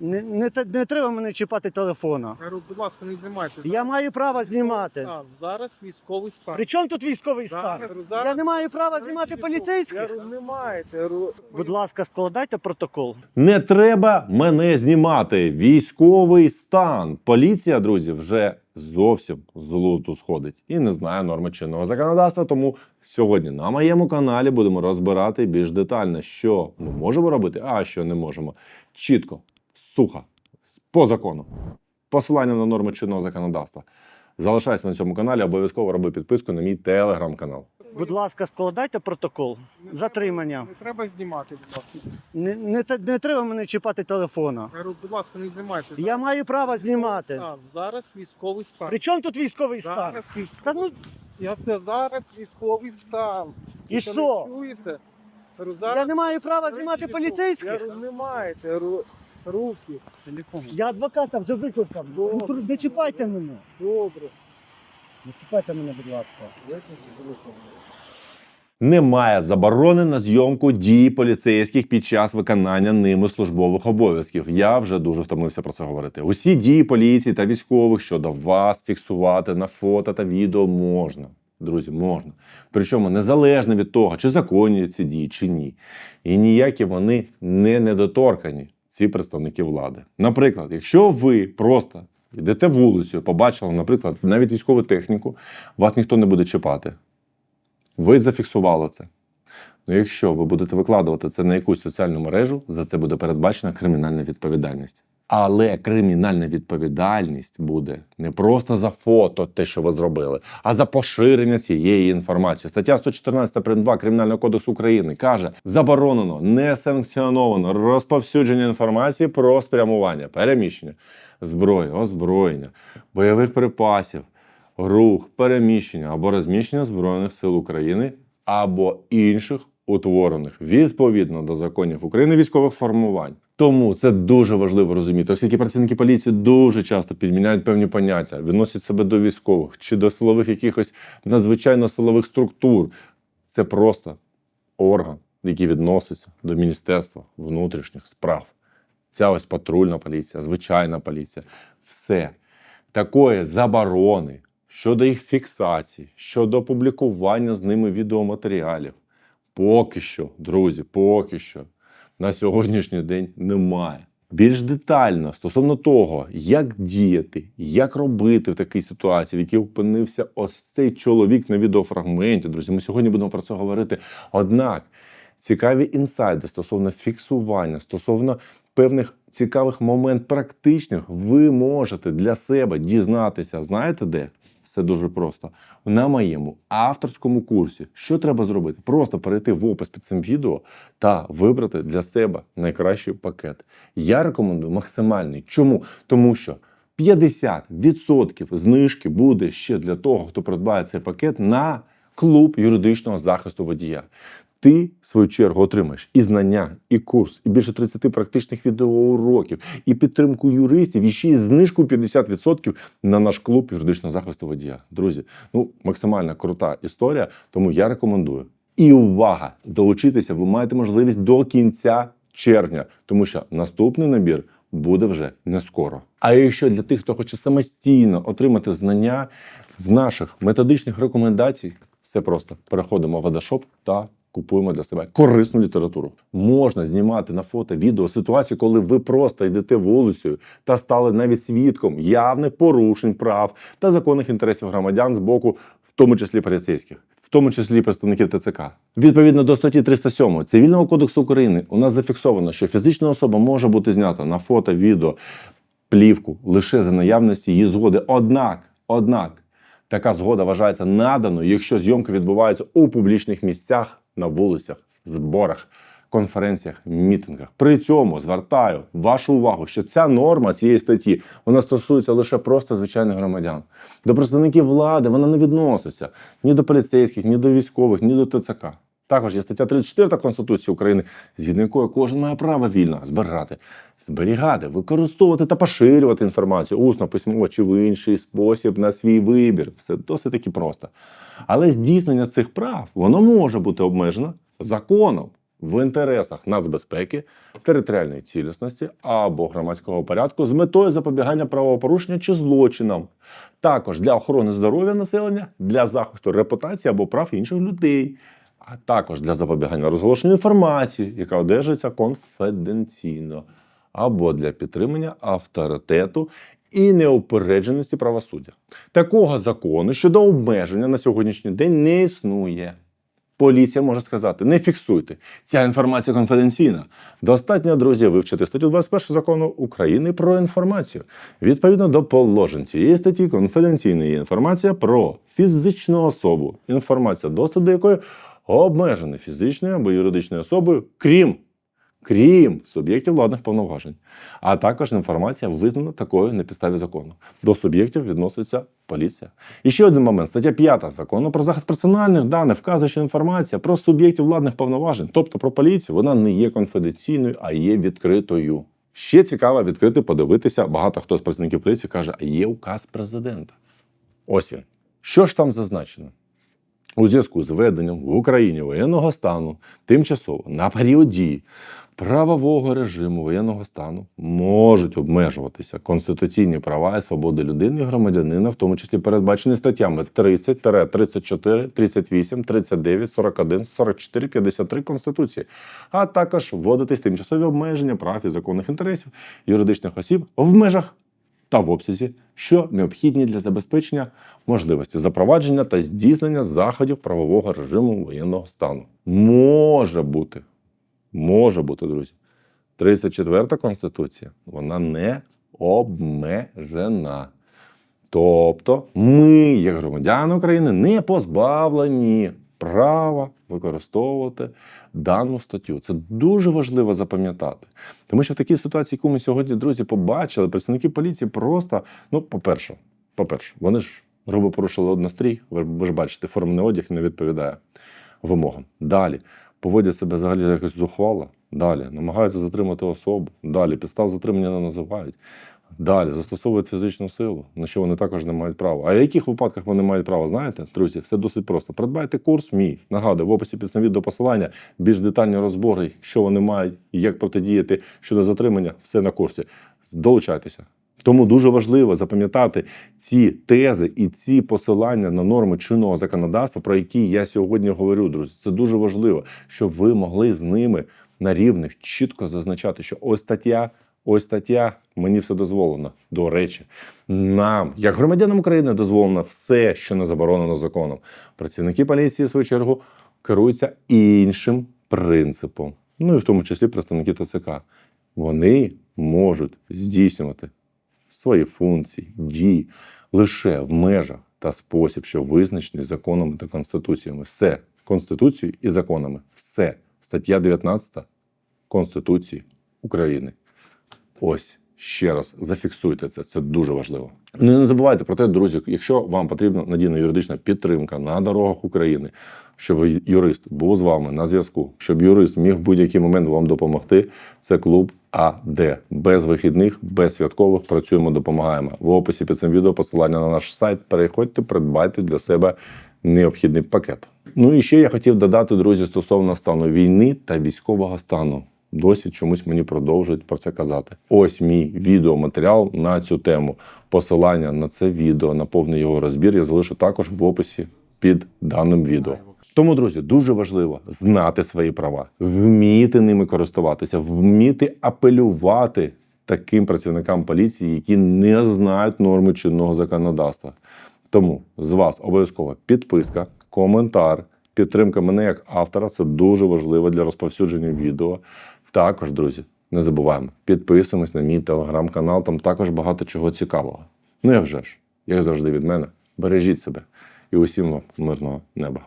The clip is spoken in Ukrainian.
Не, не, те- не треба мене чіпати телефона. Я будь ласка, не знімайте. Я маю право знімати. Стан. Зараз військовий стан. При чому тут військовий стан? Зараз- зараз- Я не маю права знімати Я поліцейських. не маєте. Я Будь ласка, складайте протокол. Не треба мене знімати. Військовий стан. Поліція, друзі, вже зовсім з глузду сходить і не знає норми чинного законодавства. Тому сьогодні на моєму каналі будемо розбирати більш детально, що ми можемо робити, а що не можемо. Чітко, сухо, по закону. Посилання на норми чинного законодавства. Залишайся на цьому каналі, обов'язково роби підписку на мій телеграм-канал. Будь ласка, складайте протокол. Затримання. Не треба знімати, будь ласка. Не, не, те- не треба мене чіпати телефона. Я будь ласка, не знімайте. Я маю право знімати. Стан. Зараз військовий стан. При чому тут військовий стан? Зараз Та військовий. ну Я сказав, зараз військовий стан. і Ви що? не чуєте? Я говорю, Я не маю права знімати телефон. Я поліцейських. говорю, не маєте. Я говорю, руки. Телефон. Я адвоката вже викликав. Добре. Не чіпайте мене. Добре. Не чіпайте мене, будь ласка. Немає заборони на зйомку дій поліцейських під час виконання ними службових обов'язків. Я вже дуже втомився про це говорити. Усі дії поліції та військових щодо вас фіксувати на фото та відео можна. Друзі, можна. Причому незалежно від того, чи законні ці дії, чи ні. І ніякі вони не недоторкані, ці представники влади. Наприклад, якщо ви просто йдете вулицею, побачили, наприклад, навіть військову техніку, вас ніхто не буде чіпати. Ви зафіксували це. Ну, якщо ви будете викладувати це на якусь соціальну мережу, за це буде передбачена кримінальна відповідальність. Але кримінальна відповідальність буде не просто за фото, те, що ви зробили, а за поширення цієї інформації. Стаття 114 прим. 2 Кримінального кодексу України каже: заборонено, не санкціоновано розповсюдження інформації про спрямування, переміщення зброї, озброєння, бойових припасів, рух, переміщення або розміщення Збройних сил України або інших утворених відповідно до законів України військових формувань. Тому це дуже важливо розуміти, оскільки працівники поліції дуже часто підміняють певні поняття, відносять себе до військових чи до силових якихось надзвичайно силових структур. Це просто орган, який відноситься до Міністерства внутрішніх справ. Ця ось патрульна поліція, звичайна поліція. Все такої заборони щодо їх фіксації, щодо публікування з ними відеоматеріалів. Поки що, друзі, поки що на сьогоднішній день немає. Більш детально стосовно того, як діяти, як робити в такій ситуації, в якій опинився ось цей чоловік на відеофрагменті. Друзі, ми сьогодні будемо про це говорити. Однак цікаві інсайди стосовно фіксування, стосовно певних цікавих момент практичних, ви можете для себе дізнатися. Знаєте де? Все дуже просто. На моєму авторському курсі, що треба зробити? Просто перейти в опис під цим відео та вибрати для себе найкращий пакет. Я рекомендую максимальний. Чому? Тому що 50% знижки буде ще для того, хто придбає цей пакет на клуб юридичного захисту водія. Ти, в свою чергу, отримаєш і знання, і курс, і більше 30 практичних відеоуроків, і підтримку юристів, і ще й знижку 50% на наш клуб юридичного захисту водія. Друзі, ну максимально крута історія, тому я рекомендую. І увага! Долучитися ви маєте можливість до кінця червня, тому що наступний набір буде вже не скоро. А якщо для тих, хто хоче самостійно отримати знання з наших методичних рекомендацій, все просто переходимо в Адашоп та купуємо для себе корисну літературу. Можна знімати на фото, відео ситуацію, коли ви просто йдете вулицею та стали навіть свідком явних порушень прав та законних інтересів громадян з боку, в тому числі поліцейських. В тому числі представників ТЦК. Відповідно до статті 307 Цивільного кодексу України у нас зафіксовано, що фізична особа може бути знята на фото, відео, плівку лише за наявності її згоди. Однак, однак, така згода вважається наданою, якщо зйомки відбуваються у публічних місцях, на вулицях, зборах, конференціях, мітингах. При цьому звертаю вашу увагу, що ця норма цієї статті вона стосується лише просто звичайних громадян. До представників влади вона не відноситься ні до поліцейських, ні до військових, ні до ТЦК. Також є стаття 34 Конституції України, згідно якої кожен має право вільно збирати, зберігати, використовувати та поширювати інформацію усно, письмово чи в інший спосіб на свій вибір. Все досить таки просто. Але здійснення цих прав воно може бути обмежено законом. в інтересах нацбезпеки, територіальної цілісності або громадського порядку з метою запобігання правопорушення чи злочинам, також для охорони здоров'я населення, для захисту репутації або прав інших людей, а також для запобігання розголошенню інформації, яка одержується конфіденційно, або для підтримання авторитету і неупередженості правосуддя. Такого закону щодо обмеження на сьогоднішній день не існує. Поліція може сказати: не фіксуйте. Ця інформація конфіденційна. Достатньо, друзі, вивчити статтю 21 закону України про інформацію. Відповідно до положень цієї статті, конфіденційна інформація про фізичну особу, інформація, доступ до якої обмежений фізичною або юридичною особою, крім крім суб'єктів владних повноважень, а також інформація визнана такою на підставі закону. До суб'єктів відноситься поліція. І ще один момент: стаття 5 закону про захист персональних даних вказує, що інформація про суб'єктів владних повноважень, тобто про поліцію, вона не є конфіденційною, а є відкритою. Ще цікаво відкрити, подивитися. Багато хто з працівників поліції каже, а є указ президента. Ось він. Що ж там зазначено? У зв'язку з введенням в Україні воєнного стану тимчасово на період дії правового режиму воєнного стану можуть обмежуватися конституційні права і свободи людини і громадянина, в тому числі передбачені статтями 30, 34, 38, 39, 41, 44, 53 Конституції, а також вводитись тимчасові обмеження прав і законних інтересів юридичних осіб в межах та в обсязі, що необхідні для забезпечення можливості запровадження та здійснення заходів правового режиму воєнного стану. Може бути, може бути, друзі. 34 Конституція, вона не обмежена. Тобто ми, як громадяни України, не позбавлені права використовувати дану статтю. Це дуже важливо запам'ятати. Тому що в такій ситуації, яку ми сьогодні, друзі, побачили, представники поліції просто, ну, по-перше, по-перше, вони ж грубо порушили однострій. Ви, ж бачите, формний одяг не відповідає вимогам. Далі поводять себе взагалі якось зухвало. Далі намагаються затримати особу. Далі підстав затримання не називають. Далі застосовують фізичну силу, на що вони також не мають права. А в яких випадках вони мають право? Знаєте, друзі, все досить просто. Придбайте курс мій. Нагадую, в описі під цим відео посилання більш детальні розбори, що вони мають як протидіяти щодо затримання. Все на курсі. Долучайтеся. Тому дуже важливо запам'ятати ці тези і ці посилання на норми чинного законодавства, про які я сьогодні говорю, друзі. Це дуже важливо, щоб ви могли з ними на рівних чітко зазначати, що ось стаття, ось стаття, мені все дозволено. До речі, нам, як громадянам України, дозволено все, що не заборонено законом. Працівники поліції, в свою чергу, керуються іншим принципом. Ну і в тому числі представники ТЦК. Вони можуть здійснювати свої функції, дії лише в межах та спосіб, що визначений законами та конституціями. Все конституцією і законами. Все. Стаття 19 Конституції України. Ось ще раз зафіксуйте це. Це дуже важливо. Не забувайте про те, друзі, якщо вам потрібна надійна юридична підтримка на дорогах України, щоб юрист був з вами на зв'язку, щоб юрист міг в будь-який момент вам допомогти. Це клуб АД. Без вихідних, без святкових працюємо, допомагаємо. В описі під цим відео посилання на наш сайт. Переходьте, придбайте для себе необхідний пакет. Ну і ще я хотів додати, друзі, стосовно стану війни та військового стану. Досі чомусь мені продовжують про це казати. Ось мій відеоматеріал на цю тему. Посилання на це відео, на повний його розбір я залишу також в описі під даним відео. Тому, друзі, дуже важливо знати свої права, вміти ними користуватися, вміти апелювати таким працівникам поліції, які не знають норми чинного законодавства. Тому з вас обов'язково підписка, коментар, підтримка мене як автора. Це дуже важливо для розповсюдження відео. Також, друзі, не забуваємо, підписуємось на мій телеграм-канал, там також багато чого цікавого. Ну я вже ж, як завжди від мене, бережіть себе і усім вам мирного неба.